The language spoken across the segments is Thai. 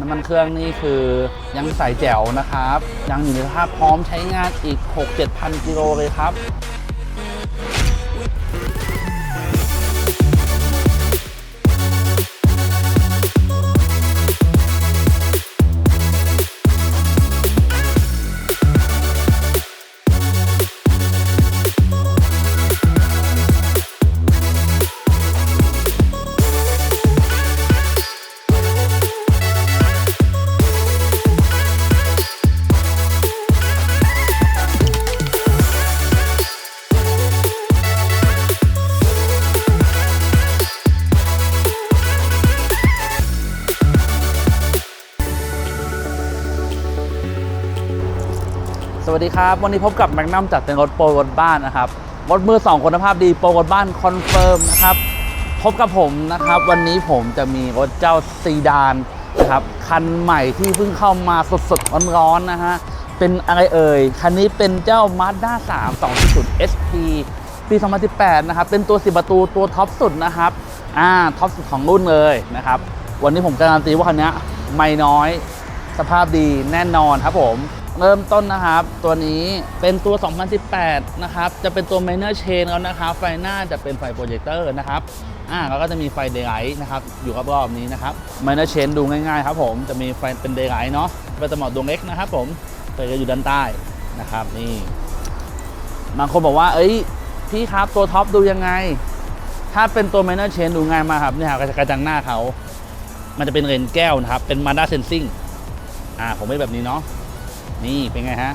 น้ำมันเครื่องนี่คือยังใส่แจ๋วนะครับ ยังอยู่ในสภาพพร้อมใช้งานอีก 6-7พันกิโลเลยครับ ดีครับ วันนี้พบกับแมกนัมจัดเป็นรถโปรรถบ้านนะครับรถมือสองคุณภาพดีโปรรถบ้านคอนเฟิร์มนะครับพบกับผมนะครับ วันนี้ผมจะมีรถเจ้าซีดานนะครับคันใหม่ที่เพิ่งเข้ามาสดๆร้อนๆนะฮะเป็นอะไรเอ่ย คันนี้เป็นเจ้า Mazda 3 2.0 SP ปี 2018 นะครับ เป็นตัว 10 ประตูตัวท็อปสุดนะครับ อ่า ท็อปสุดของรุ่นเลยนะครับ วันนี้ผมการันตีว่าคันนี้ไม่น้อย สภาพดีแน่นอนครับผม เริ่มต้นนะครับ ตัวนี้เป็นตัว 2018 นะครับ จะเป็นตัว Minor Chain แล้วนะครับ ไฟหน้าจะเป็นไฟโปรเจคเตอร์นะครับอ่าแล้วก็จะมีไฟ Daylight นะครับ อยู่รอบๆนี้นะครับ Minor Chain ดูง่ายๆครับผมจะมีไฟเป็น Daylight เนาะเป็นสมอดดวงเล็กนะครับผมเปิดอยู่ด้านใต้นะครับนี่บางคนบอกว่า เอ้ยพี่ครับตัวท็อปดูยังไง ถ้าเป็นตัว Minor Chain ดูง่ายมากครับเนี่ยครับกระจังหน้าเขา มันจะเป็นเลนส์แก้วนะครับเป็น Mazda Sensing อ่าผมไม่แบบนี้เนาะ นี่เป็นไงฮะ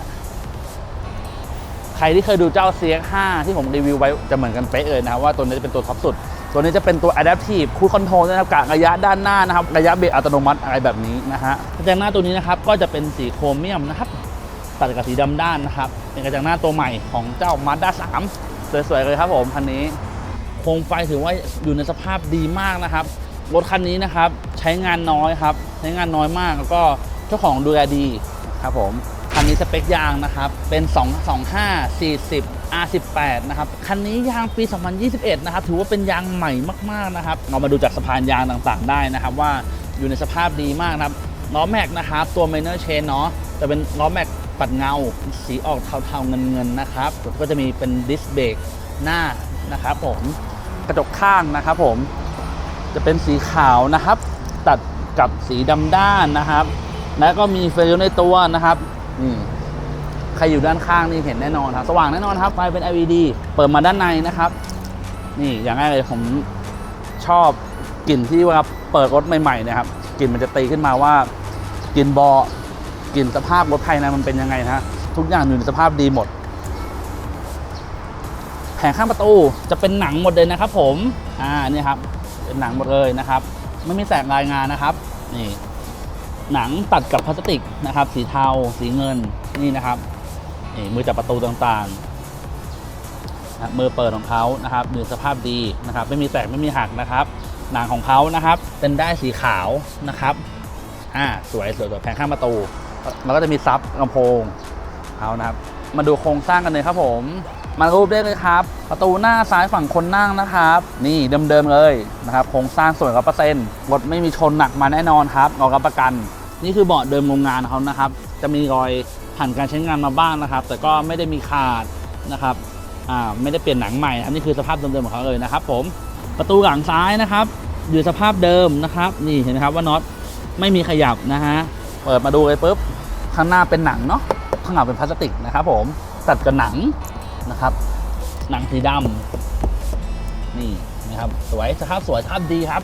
ใครที่เคยดูเจ้า CX5 ที่ผมรีวิวไว้จะเหมือนกันเป๊ะเลยนะครับว่าตัวนี้จะเป็นตัวท็อปสุด ตัวนี้จะเป็นตัว Adaptive Cruise Control นะครับกะระยะด้านหน้านะครับ ระยะเบรกอัตโนมัติอะไรแบบนี้นะฮะกระจังหน้าตัวนี้นะครับก็จะเป็นสีโครเมียมนะครับตัดกับสีดำด้านนะครับเป็นกระจังหน้าตัวใหม่ของเจ้า Mazda 3สวยๆเลยครับผมคันนี้โครงไฟถือว่าอยู่ในสภาพดีมากนะครับรถคันนี้นะครับใช้งานน้อยครับใช้งานน้อยมากแล้วก็เจ้าของดูแลดีครับผม คันนี้สเปคยางนะครับ เป็น 225 40 R18 นะครับ คันนี้ยางปี 2021 นะครับ ถือว่าเป็นยางใหม่มาก ๆ นะครับ เรามาดูจากสะพานยางต่างๆ ได้นะครับ ว่าอยู่ในสภาพดีมากนะครับล้อแม็กนะครับ ตัว minor chain เนาะจะเป็นล้อแม็กปัดเงา สีออกเทาๆเงินๆนะครับก็จะมีเป็นดิสเบรกหน้านะครับผม กระจกข้างนะครับผม จะเป็นสีขาวนะครับ ตัดกับสีดำด้านนะครับ แล้วก็มีไฟเลี้ยวในตัวนะครับ รอยู่ด้านข้างนี่เห็นแน่นอนครับ สว่างแน่นอนครับไฟเป็น LED เปิดมาด้านในนะครับ นี่อย่างแรกเลยผมชอบกลิ่นที่ว่าเปิดรถใหม่ๆนะครับกลิ่นมันจะตีขึ้นมาว่ากลิ่นเบาะกลิ่นสภาพรถภายในมันเป็นยังไงนะฮะทุกอย่างอยู่ในสภาพดีหมด แผงข้างประตูจะเป็นหนังหมดเลยนะครับ ผมอ่าเนี่ยครับเป็นหนังหมดเลยนะครับ ไม่มีแสงรายงานนะครับ นี่หนังตัดกับพลาสติกนะครับ สีเทาสีเงินนี่นะครับ นี่มือจับประตูต่างๆนะมือเปิดของเขานะครับอยู่ในสภาพดีนะครับ ไม่มีแตกไม่มีหักนะครับ หนังของเขานะครับ เป็นได้สีขาวนะครับอ่าสวยสวยสวยแผงข้างประตู แล้วก็จะมีซับลำโพงเขานะครับ มาดูโครงสร้างกันเลยครับผม มารูปได้เลยครับ ประตูหน้าซ้ายฝั่งคนนั่งนะครับ นี่เดิมๆเลยนะครับ โครงสร้างสวยร้อยเปอร์เซ็นต์รถไม่มีชนหนักมาแน่นอนครับเรารับประกัน นี่คือเบาะเดิมโรงงานเขานะครับ จะมีรอย ผ่านการใช้งานมาบ้างนะครับ แต่ก็ไม่ได้มีขาดนะครับไม่ได้เปลี่ยนหนังใหม่อันนี้คือสภาพเดิมๆของเขาเลยนะครับผมประตูหลังซ้ายนะครับ อยู่สภาพเดิมนะครับ นี่เห็นไหมครับว่าน็อตไม่มีขยับนะฮะเปิดมาดูเลยปุ๊บข้างหน้าเป็นหนังเนาะข้างหลังเป็นพลาสติกนะครับ ผมตัดกับหนังนะครับ หนังสีดำนี่นะครับสวยสภาพสวยสภาพดีครับ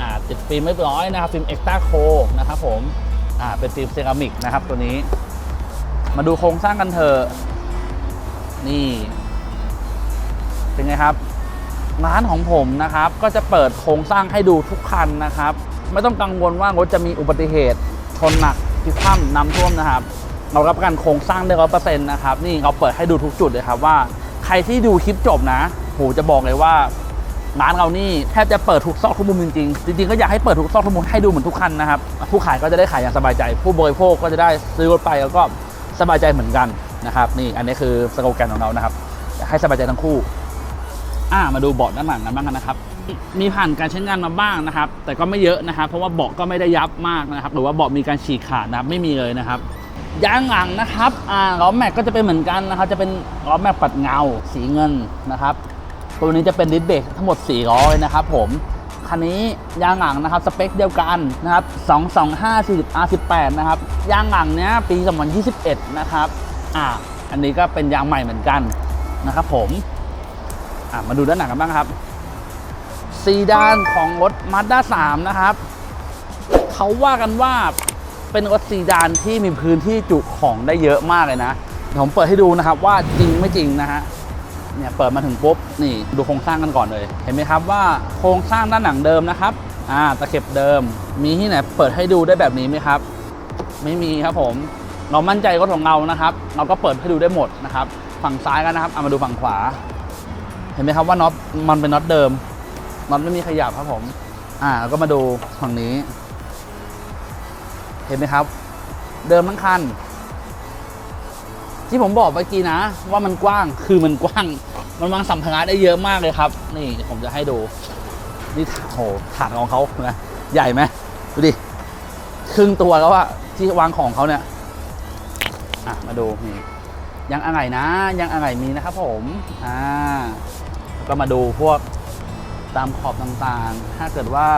อ่าติดฟิล์มเรียบร้อยนะครับฟิล์มเอ็กซ์ต c โคนะครับ ผมอ่าเป็นฟิล์มเซรามิกนะครับตัวนี้ มาดูโครงสร้างกันเถอะ นี่ เป็นไงครับ ร้านของผมนะครับ ก็จะเปิดโครงสร้างให้ดูทุกคันนะครับ ไม่ต้องกังวลว่ารถจะมีอุบัติเหตุ ชนหนักพลิกคว่ำน้ำท่วมนะครับ เรารับประกันโครงสร้างได้ร้อยเปอร์เซ็นต์นะครับ นี่เราเปิดให้ดูทุกจุดเลยครับว่า ใครที่ดูคลิปจบนะโหจะบอกเลยว่าร้านเรานี่แทบจะเปิดทุกซอกทุกมุมจริงๆ จริงๆ ก็อยากให้เปิดทุกซอกทุกมุมให้ดูเหมือนทุกคันนะครับ ผู้ขายก็จะได้ขายอย่างสบายใจ ผู้บริโภคก็จะได้ซื้อรถไปแล้วก็ สบายใจเหมือนกันนะครับนี่อันนี้คือสโลแกนของเรานะครับ ให้สบายใจทั้งคู่อ่ามาดูเบาะด้านหลังกันบ้างกันนะครับ มีผ่านการใช้งานมาบ้างนะครับ แต่ก็ไม่เยอะนะครับ เพราะว่าเบาะก็ไม่ได้ยับมากนะครับ หรือว่าเบาะมีการฉีกขาดนะครับ ไม่มีเลยนะครับยางหลังนะครับอ่าล้อแม็กก็จะเป็นเหมือนกันนะครับ จะเป็นล้อแม็กปัดเงาสีเงินนะครับ ตัวนี้จะเป็นดิสเบรกทั้งหมด4ล้อนะครับ ผม คันนี้ยางหลังนะครับสเปคเดียวกันนะครับ 225 40 R18 นะครับยางหลังเนี้ยปี 2021 นะครับอ่าอันนี้ก็เป็นยางใหม่เหมือนกันนะครับผมอ่ามาดูด้านหลังกันบ้างครับซีดานของรถ Mazda 3 นะครับ เขาว่ากันว่าเป็นรถซีดานที่มีพื้นที่จุของได้เยอะมากเลยนะ ผมเปิดให้ดูนะครับว่าจริงไม่จริงนะฮะ เนี่ยเปิดมาถึงปุ๊บนี่ดูโครงสร้างกันก่อนเลย เห็นไหมครับว่าโครงสร้างด้านหลังเดิมนะครับอ่าตะเข็บเดิม มีที่ไหนเปิดให้ดูได้แบบนี้ไหมครับ ไม่มีครับผมเรามั่นใจรถของเรานะครับ เราก็เปิดให้ดูได้หมดนะครับ ฝั่งซ้ายกันนะครับเอามาดูฝั่งขวา เห็นไหมครับว่าน็อตมันเป็นน็อตเดิมน็อตไม่มีขยับครับผม อ่าก็มาดูฝั่งนี้ เห็นไหมครับ เดิมทั้งคัน ที่ผมบอกเมื่อกี้นะ ว่ามันกว้างคือมันกว้าง มันวางสัมภาระได้เยอะมากเลยครับ นี่ผมจะให้ดู นี่โหถังของเขานะใหญ่ไหมดูดิครึ่งตัวแล้วอะที่วางของเขาเนี่ยอะมาดูนี่ยังอะไรนะ ยังอะไรมีนะครับผมอ่าแล้วก็มาดูพวกตามขอบต่างๆ ถ้าเกิดว่า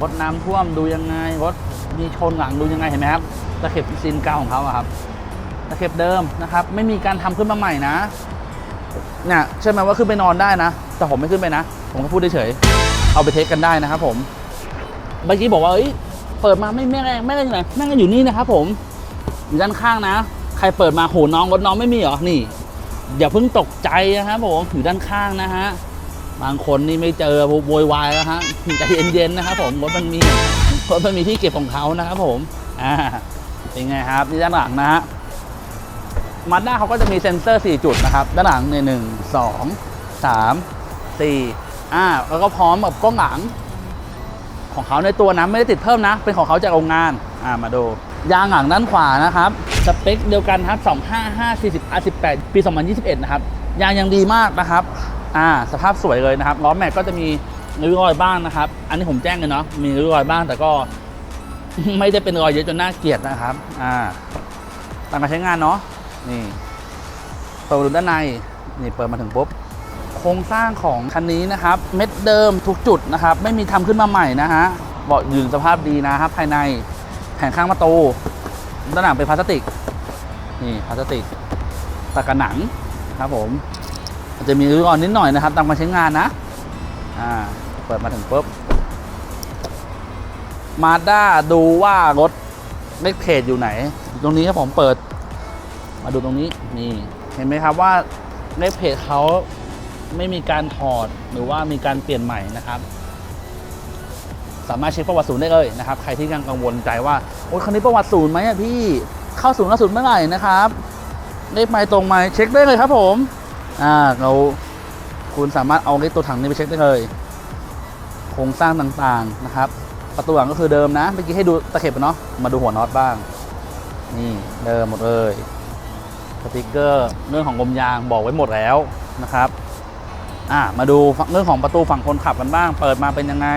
รถน้ำท่วมดูยังไงรถมีชนหลังดูยังไงเห็นไหมครับตะเข็บซีนเก่าของเขาอะครับ เข็บเดิมนะครับ ไม่มีการทำขึ้นมาใหม่นะเนี่ยเชื่อไหมว่าขึ้นไปนอนได้นะ แต่ผมไม่ขึ้นไปนะ ผมก็พูดเฉยเอาไปเทสกันได้นะครับผมเมื่อกี้บอกว่าเอ้ยเปิดมาไม่แม่งแม่งอะไหนแม่งอยู่นี่นะครับผมอยู่ด้านข้างนะ ใครเปิดมาโหน้องรถน้องไม่มีเหรอนี่อย่าเพิ่งตกใจนะครับผมอยู่ด้านข้างนะฮะบางคนนี่ไม่เจอโวยวายแล้วฮะใจเย็นๆนะครับผมรถมันมีรถมันมีที่เก็บของเขานะครับผมอ่าเป็นไงครับนี่ด้านหลังนะฮะ มาด้าเขาก็จะมีเซ็นเซอร์ 4 จุดนะครับ ด้านหลังในหนึ่งสองสามสี่อ่าแล้วก็พร้อมกับกล้องหลัง ของเขาในตัวนะไม่ได้ติดเพิ่มนะ เป็นของเขาจากโรงงานอ่ามาดู ยางหลังด้านขวานะครับ สเปคเดียวกันครับ 255 40 R18 ปี 2021 นะครับ ยางยังดีมากนะครับอ่าสภาพสวยเลยนะครับล้อแม็กก็จะมีริ้วรอยบ้างนะครับ อันนี้ผมแจ้งเลยเนาะมีริ้วรอยบ้างแต่ก็ไม่ได้เป็นรอยเยอะจนน่าเกลียดนะครับ อ่าตามการใช้งานเนาะ นี่เปิดดูด้านในนี่เปิดมาถึงปุ๊บโครงสร้างของคันนี้นะครับ เม็ดเดิมทุกจุดนะครับ ไม่มีทำขึ้นมาใหม่นะฮะเบาะยืนสภาพดีนะครับ ภายในแผงข้างประตูด้านหลังเป็นพลาสติก นี่พลาสติกตะกันหนังครับผมอาจจะมีริ้วรอยนิดหน่อยนะครับ ตามการใช้งานนะอ่าเปิดมาถึงปุ๊บมาด้าดูว่ารถเลขเพจอยู่ไหน ตรงนี้ครับผมเปิด มาดูตรงนี้นี่เห็นไหมครับว่าในเพจเขาไม่มีการถอดหรือว่ามีการเปลี่ยนใหม่นะครับ สามารถเช็คประวัติศูนย์ได้เลยนะครับ ใครที่ยังกังวลใจว่าโอ้ยคันนี้ประวัติศูนย์ไหมอะพี่เข้าศูนย์ล่าสุดเมื่อไหร่นะครับเลขไมล์ตรงไหมเช็คได้เลยครับผมอ่าเราคุณสามารถเอาเลขตัวถังนี้ไปเช็คได้เลยโครงสร้างต่างๆนะครับ ประตูหลังก็คือเดิมนะเมื่อกี้ให้ดูตะเข็บเนาะมาดูหัวน็อตบ้าง นี่เดิมหมดเลย สติกเกอร์เรื่องของลมยางบอกไว้หมดแล้วนะครับอ่ามาดูเรื่องของประตูฝั่งคนขับกันบ้าง เปิดมาเป็นยังไง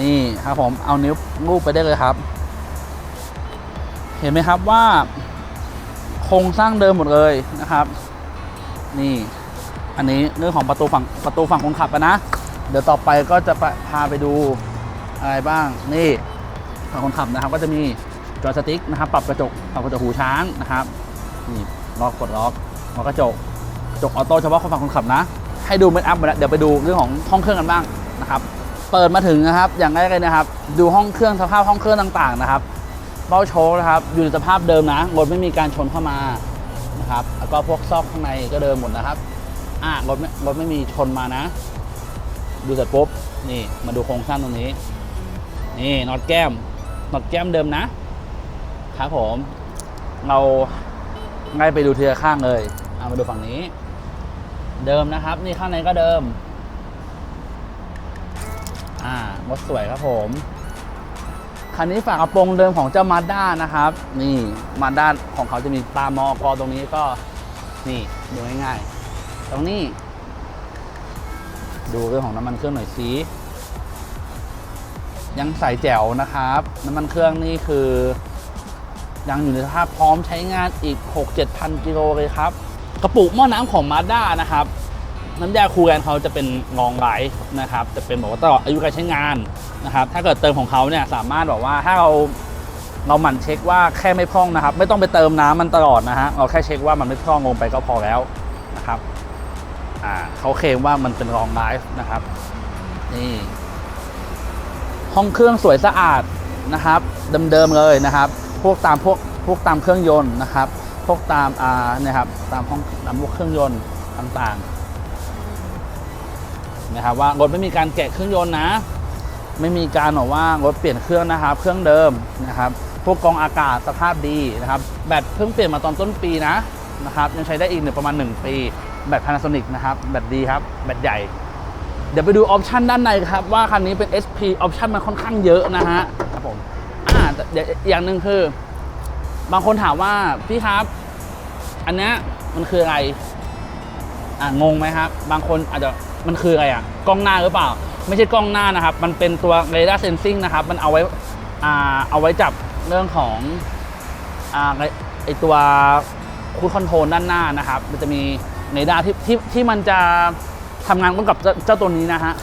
นี่ครับผมเอานิ้วรูปไปได้เลยครับ เห็นไหมครับว่าโครงสร้างเดิมหมดเลยนะครับ นี่อันนี้เรื่องของประตูฝั่งประตูฝั่งคนขับนะ เดี๋ยวต่อไปก็จะพาไปดูอะไรบ้าง นี่ฝั่งคนขับนะครับ ก็จะมีจอยสติ๊กนะครับ ปรับกระจกปรับกระจกหูช้างนะครับนี่ ล็อกกดล็อกล็อกกระจกจกออโต้เฉพาะคนฝั่งคนขับนะ ให้ดูเมคอัพไปแล้วเดี๋ยวไปดูเรื่องของห้องเครื่องกันบ้างนะครับ เปิดมาถึงนะครับ อย่างแรกเลยนะครับ ดูห้องเครื่องสภาพห้องเครื่องต่างๆนะครับ เบ้าโชว์นะครับ อยู่ในสภาพเดิมนะรถไม่มีการชนเข้ามานะครับ แล้วก็พวกซอกข้างในก็เดิมหมดนะครับ อ่ารถไม่รถไม่มีชนมานะ ดูเสร็จปุ๊บ นี่ มาดูโครงสร้างตรงนี้ นี่น็อตแก้มน็อตแก้มเดิมนะครับผม เรา ง่ายไปดูเทียข้างเลยเอามาดูฝั่งนี้ เดิมนะครับ นี่ข้างในก็เดิม อ่ามดสวยครับผมคันนี้ฝากระโปรงเดิมของเจ้ามาด้านะครับ นี่มาด้าของเขาจะมีตามอกอตรงนี้ก็ นี่ดูง่ายๆ ตรงนี้ ดูเรื่องของน้ำมันเครื่องหน่อยสิยังใส่แจ๋วนะครับ น้ำมันเครื่องนี่คือ ยังอยู่ในสภาพพร้อมใช้งานอีก 6-7พันกิโลเลยครับ กระปุกหม้อน้ำของมาด้านะครับ น้ำยาคูลแกนเขาจะเป็นงองไลท์นะครับ จะเป็นบอกว่าตลอดอายุการใช้งานนะครับ ถ้าเกิดเติมของเขาเนี่ยสามารถบอกว่าถ้าเราเราหมั่นเช็คว่าแค่ไม่พร่องนะครับ ไม่ต้องไปเติมน้ำมันตลอดนะฮะเราแค่เช็คว่ามันไม่พร่องลงไปก็พอแล้วนะครับอ่าเขาเคลมว่ามันเป็นรองไลฟ์นะครับนี่ห้องเครื่องสวยสะอาดนะครับ เดิมๆเลยนะครับ พวกตามพวกพวกตามเครื่องยนต์นะครับ พวกตามอ่าเนี่ยครับตามห้องตามพวกเครื่องยนต์ต่างๆนะครับว่ารถไม่มีการแกะเครื่องยนต์นะ ไม่มีการบอกว่ารถเปลี่ยนเครื่องนะครับเครื่องเดิมนะครับ พวกกรองอากาศสภาพดีนะครับ แบตเพิ่งเปลี่ยนมาตอนต้นปีนะนะครับยังใช้ได้อีกเนี่ยประมาณ 1 ปี แบต Panasonic นะครับ แบตดีครับ แบตใหญ่ เดี๋ยวไปดูออปชันด้านในครับ ว่าคันนี้เป็น SP ออปชันมันค่อนข้างเยอะนะฮะ เดี๋ยวอย่างหนึ่งคือ บางคนถามว่าพี่ครับ อันเนี้ยมันคืออะไรอ่างงไหมครับ บางคนอาจจะมันคืออะไรอะกล้องหน้าหรือเปล่า ไม่ใช่กล้องหน้านะครับ มันเป็นตัว radar sensing นะครับ มันเอาไว้อ่าเอาไว้จับเรื่องของอ่าไอตัวคูดคอนโทรลด้านหน้านะครับ มันจะมีเรดาร์ที่ที่ที่มันจะทำงานร่วมกับเจ้าเจ้าตัวนี้นะฮะ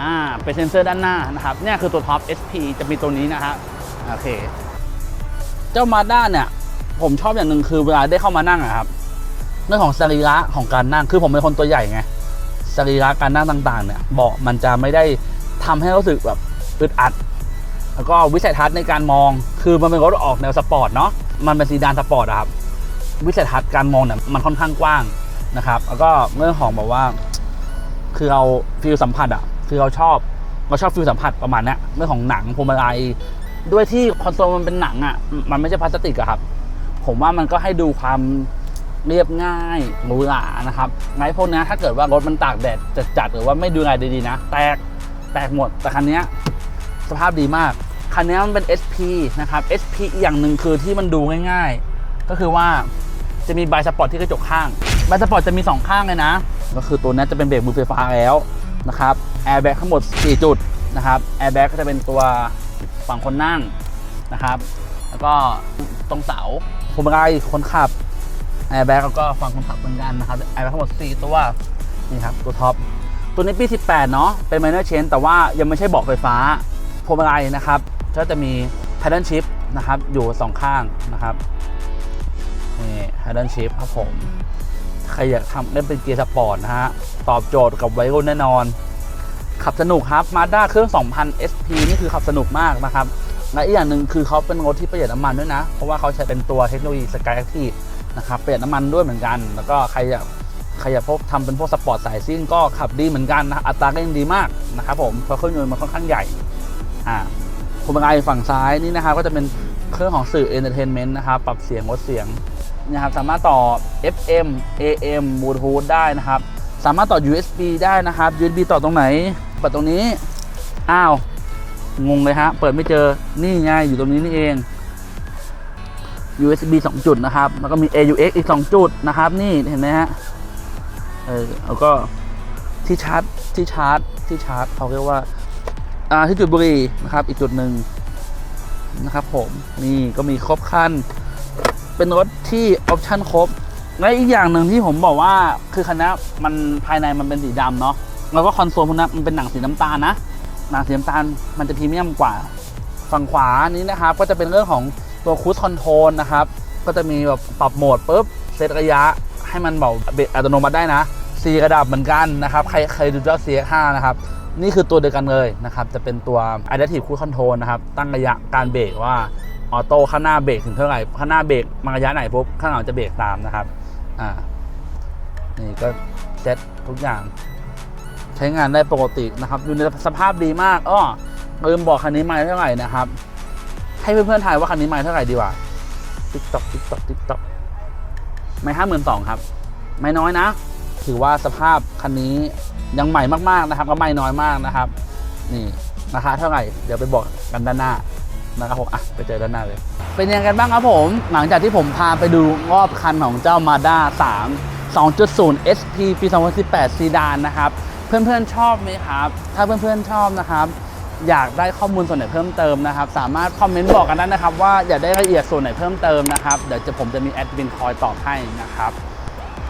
อ่าเป็นเซ็นเซอร์ด้านหน้านะครับเนี่ยคือตัวท็อป SP จะมีตัวนี้นะฮะ โอเค เจ้ามาด้าเนี่ย ผมชอบอย่างหนึ่งคือเวลาได้เข้ามานั่งอะครับเรื่องของสรีระของการนั่งคือผมเป็นคนตัวใหญ่ไงสรีระการนั่งต่างๆ เนี่ยเบาะมันจะไม่ได้ทำให้รู้สึกแบบอึดอัด แล้วก็วิสัยทัศน์ในการมอง คือมันเป็นรถออกแนวสปอร์ตเนาะมันเป็นซีดานสปอร์ตอะครับวิสัยทัศน์การมองเนี่ยมันค่อนข้างกว้างนะครับ แล้วก็เรื่องของแบบว่าคือเราฟิลสัมผัสอะคือเราชอบเราชอบฟิลสัมผัสประมาณนี้เรื่องของหนังพวงมาลัย ด้วยที่คอนโซลมันเป็นหนังอะมันไม่ใช่พลาสติกอะครับ ผมว่ามันก็ให้ดูความเรียบง่ายหรูหรานะครับไงพวกเนี้ยถ้าเกิดว่ารถมันตากแดดจัดๆหรือว่าไม่ดูแลดีๆนะ แตกแตกหมด แต่คันเนี้ยสภาพดีมาก คันเนี้ยมันเป็น SP นะครับ SP อีอย่างหนึ่งคือที่มันดูง่าย ๆ ก็คือว่าจะมีบายสปอร์ตที่กระจกข้างบายสปอร์ตจะมี 2 ข้างเลยนะ ก็คือตัวเนี้ยจะเป็นเบรกมือไฟฟ้าแล้วนะครับแอร์แบ็กทั้งหมด 4 จุดนะครับแอร์แบ็กก็จะเป็นตัว ฝั่งคนนั่งนะครับ แล้วก็ตรงเสาพวงมาลัยคนขับแอร์แบ็กแล้วก็ฝั่งคนขับเหมือนกันนะครับแอร์แบ็กทั้งหมด 4 ตัวนี่ครับตัวท็อปตัวนี้ปี 18 เนาะเป็น minor change แต่ว่ายังไม่ใช่เบาะไฟฟ้าพวงมาลัยนะครับก็จะมี paddle shift นะครับ อยู่ 2 ข้างนะครับนี่ paddle shift ครับผม ใครอยากทำเล่นเป็นเกียร์สปอร์ตนะฮะ ตอบโจทย์กับวัยรุ่นแน่นอน ขับสนุกครับมาด้าเครื่อง 2,000 SP นี่คือขับสนุกมากนะครับและอีกอย่างหนึ่งคือเขาเป็นรถที่ประหยัดน้ำมันด้วยนะ เพราะว่าเขาใช้เป็นตัวเทคโนโลยี Sky Active นะครับประหยัดน้ำมันด้วยเหมือนกัน แล้วก็ใครอยากใครอยากพวกทำเป็นพวกสปอร์ตสายซิ่งก็ขับดีเหมือนกันนะอัตราก็ยังดีมากนะครับผมเพราะเครื่องยนต์มันค่อนข้างใหญ่อ่าพวงมาลัยฝั่งซ้ายนี่นะครับก็จะเป็นเครื่องของสื่อ Entertainment นะครับปรับเสียงลดเสียงนะครับสามารถต่อ FM AM Bluetooth ได้นะครับ สามารถต่อ USB ได้นะครับ USB ต่อตรงไหน เปิดตรงนี้ อ้าว งงเลยฮะ เปิดไม่เจอ นี่ไงอยู่ตรงนี้นี่เอง USB 2 จุดนะครับ แล้วก็มี AUX อีก 2 จุดนะครับ นี่เห็นไหมฮะ เออแล้วก็ที่ชาร์จ ที่ชาร์จ ที่ชาร์จเขาเรียกว่า อ่า ที่จุดบุหรี่นะครับ อีกจุดหนึ่งนะครับผม นี่ก็มีครบคัน เป็นรถที่ออปชั่นครบ และอีกอย่างหนึ่งที่ผมบอกว่า คือคันนี้มันภายในมันเป็นสีดำเนาะ แล้วก็คอนโซลพวกนั้นมันเป็นหนังสีน้ำตาลนะหนังสีน้ำตาลมันจะพรีเมียมกว่าฝั่งขวานี้นะครับ ก็จะเป็นเรื่องของตัวคู i คอนโทรลนะครับ ก็จะมีแบบปรับโหมดปุ๊บเซตระยะให้มันเบาเบรกอัตโนมัติได้นะสีระดับเหมือนกันนะครับ ใครใครดูเจ้า CX5 นะครับ นี่คือตัวเดียวกันเลยนะครับ จะเป็นตัว Adaptive Cruise Control นะครับ ตั้งระยะการเบรกว่าออโต้ข้างหน้าเบรกถึงเท่าไหร่ ข้างหน้าเบรกมาระยะไหนปุ๊บข้างหลังจะเบรกตามนะครับ อ่า นี่ก็เซตทุกอย่าง ช้งานได้ปกตินะครับอยู่ในสภาพดีมากอ้อลืมบอกคันนี้ไมล์เท่าไหร่นะครับ ให้เพื่อนๆทายว่าคันนี้ไมล์เท่าไหร่ดีกว่าติ๊กตอกติ๊กตอกติ๊กตอกไม่ห้าหมื่นสองครับ ไม่น้อยนะ ถือว่าสภาพคันนี้ยังใหม่มากๆนะครับ ก็ไม่น้อยมากนะครับ นี่ราคาเท่าไหร่เดี๋ยวไปบอกกันด้านหน้านะครับผมอะไปเจอด้านหน้าเลย เป็นยังไงกันบ้างครับผม หลังจากที่ผมพาไปดูรอบคันของเจ้า Mazda 3 2.0 SP ปี 2018 ซีดานนะครับ เพื่อนๆชอบไหมครับ ถ้าเพื่อนๆชอบนะครับ อยากได้ข้อมูลส่วนไหนเพิ่มเติมนะครับ สามารถคอมเมนต์บอกกันได้นะครับ ว่าอยากได้รายละเอียดส่วนไหนเพิ่มเติมนะครับ เดี๋ยวจะผมจะมีแอดมินคอยตอบให้นะครับ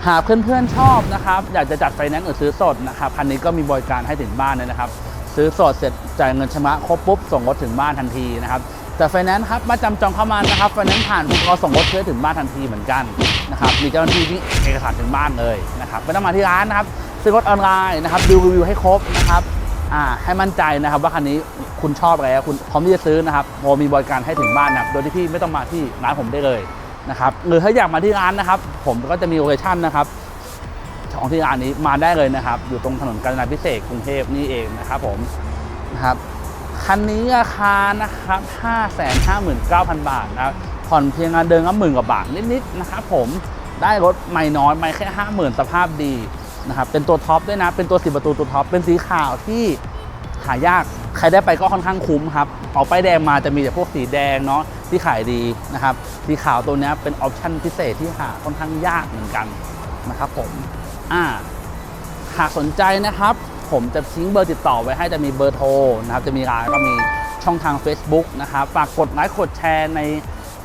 หากเพื่อนๆชอบนะครับ อยากจะจัดไฟแนนซ์หรือซื้อสดนะครับ คันนี้ก็มีบริการให้ถึงบ้านเลยนะครับ ซื้อสดเสร็จจ่ายเงินชำระครบปุ๊บส่งรถถึงบ้านทันทีนะครับแต่ไฟแนนซ์ครับมาจำจองเข้ามานะครับไฟแนนซ์ผ่านปุ๊บเราส่งรถเพื่อถึงบ้านทันทีเหมือนกันนะครับมีเจ้าหน้าที่ที่เอกสารถึงบ้านเลยนะครับไม่ต้องมาที่ร้านนะครับ ซื้อรถออนไลน์นะครับดูรีวิวให้ครบนะครับอ่าให้มั่นใจนะครับว่าคันนี้คุณชอบอะไรคุณพร้อมที่จะซื้อนะครับผมมีบริการให้ถึงบ้านนะครับโดยที่พี่ไม่ต้องมาที่ร้านผมได้เลยนะครับหรือถ้าอยากมาที่ร้านนะครับ ผมก็จะมีโลเคชั่นนะครับของที่ร้านนี้มาได้เลยนะครับ อยู่ตรงถนนกาญจนาพิเศษกรุงเทพนี่เองนะครับผมนะครับคันนี้ราคานะครับ 559,000 บาทนะครับผ่อนเพียงเงินเดินก็หมื่นกว่าบาทนิดๆนะครับผมได้รถไม่น้อยไม่แค่ 50,000 สภาพดี นะครับเป็นตัวท็อปด้วยนะ เป็นตัว 10 ประตูตัวท็อปเป็นสีขาวที่หายากใครได้ไปก็ค่อนข้างคุ้มครับออกไปายแดงมาจะมีแต่พวกสีแดงเนาะที่ขายดีนะครับสีขาวตัวนี้เป็นออปชั่นพิเศษที่หาค่อนข้างยากเหมือนกันนะครับผมอ่าหากสนใจนะครับ ผมจะทิ้งเบอร์ติดต่อไว้ให้จะมีเบอร์โทรนะครับจะมีไลน์ก็มีช่องทาง Facebook นะครับฝากกดไลค์กดแชร์ใน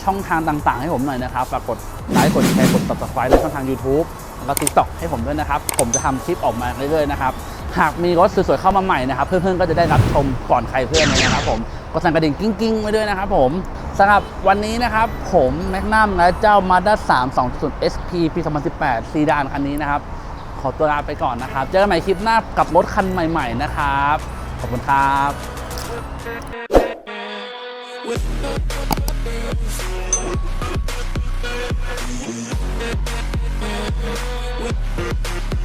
ช่องทางต่างๆ ให้ผมหน่อยนะครับฝากกดไลค์กดแชร์กด subscribe ในช่องทาง YouTube แล้วก็ TikTok ให้ผมด้วยนะครับ ผมจะทำคลิปออกมาเรื่อยๆนะครับ หากมีรถสวยๆเข้ามาใหม่นะครับ เพื่อนๆก็จะได้รับชมก่อนใครเพื่อนเลยนะครับผมกดสั่นกระดิ่งกิ้งๆไว้ด้วยนะครับผมสำหรับวันนี้นะครับ ผมแมกนัมและเจ้า Mazda 3 2.0 SP ปี2018 ซีดานคันนี้นะครับ ขอตัวลาไปก่อนนะครับ เจอกันใหม่คลิปหน้ากับรถคันใหม่ ๆ นะครับ ขอบคุณครับ We